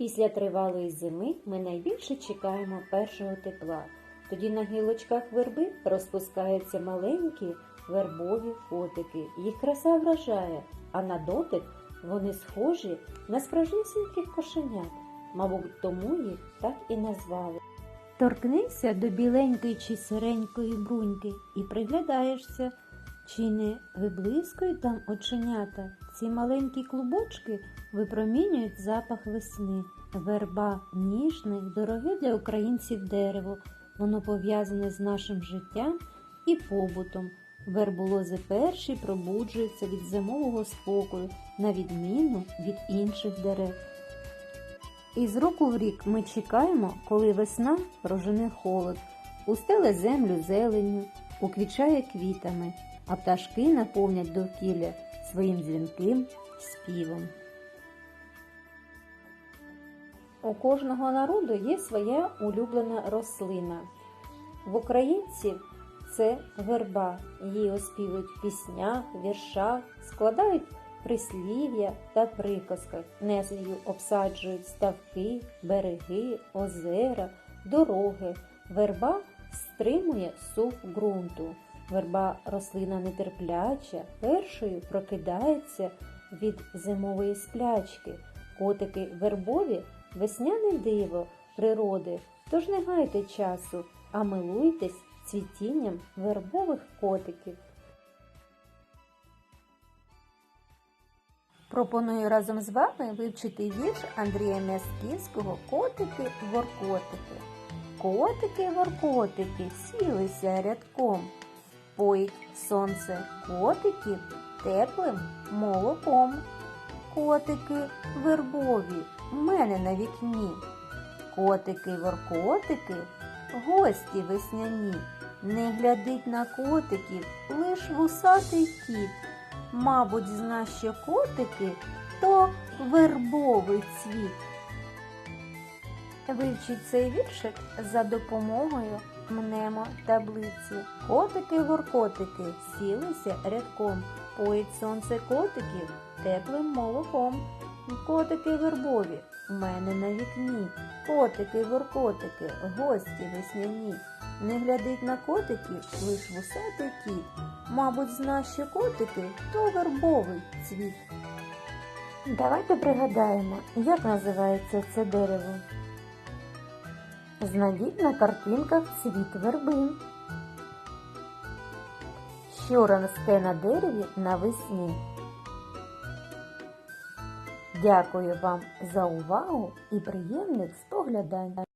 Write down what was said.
Після тривалої зими ми найбільше чекаємо першого тепла. Тоді на гілочках верби розпускаються маленькі вербові котики. Їх краса вражає, а на дотик вони схожі на справжнісіньких кошенят. Мабуть, тому їх так і назвали. Торкнися до біленької чи сиренької бруньки і приглядаєшся, чи не виблискують там оченята. Ці маленькі клубочки випромінюють запах весни. Верба ніжне, дороге для українців дерево. Воно пов'язане з нашим життям і побутом. Верболози перші пробуджуються від зимового спокою, на відміну від інших дерев. І з року в рік ми чекаємо, коли весна прожене холод, устеле землю зеленню, уквічає квітами, а пташки наповнять довкілля своїм дзвінким співом. У кожного народу є своя улюблена рослина. В українців це верба. Її оспівують в піснях, віршах, складають прислів'я та приказках. Нею обсаджують ставки, береги, озера, дороги. Верба стримує сух ґрунту. Верба рослина нетерпляча, першою прокидається від зимової сплячки. Котики вербові весняне диво природи, тож не гайте часу, а милуйтесь цвітінням вербових котиків. Пропоную разом з вами вивчити вірш Андрія Мяскінського Котики-воркотики. Котики-воркотики сілися рядком, поїть сонце котиків теплим молоком. Котики вербові в мене на вікні. Котики-воркотики, гості весняні. Не глядить на котиків лиш вусатий кіт. Мабуть, зна, що котики то вербовий цвіт. Вивчіть цей віршик за допомогою мнемо таблиці. Котики-воркотики сілися рядком, поїть сонце котиків теплим молоком. Котики вербові в мене на вікні. Котики-воркотики, гості весняні. Не глядить на котиків лиш вусатий кіт. Мабуть, зна, що котики то вербовий цвіт. Давайте пригадаємо, як називається це дерево. Знайдіть на картинках цвіт вербин. Що росте на дереві навесні. Дякую вам за увагу і приємних споглядань.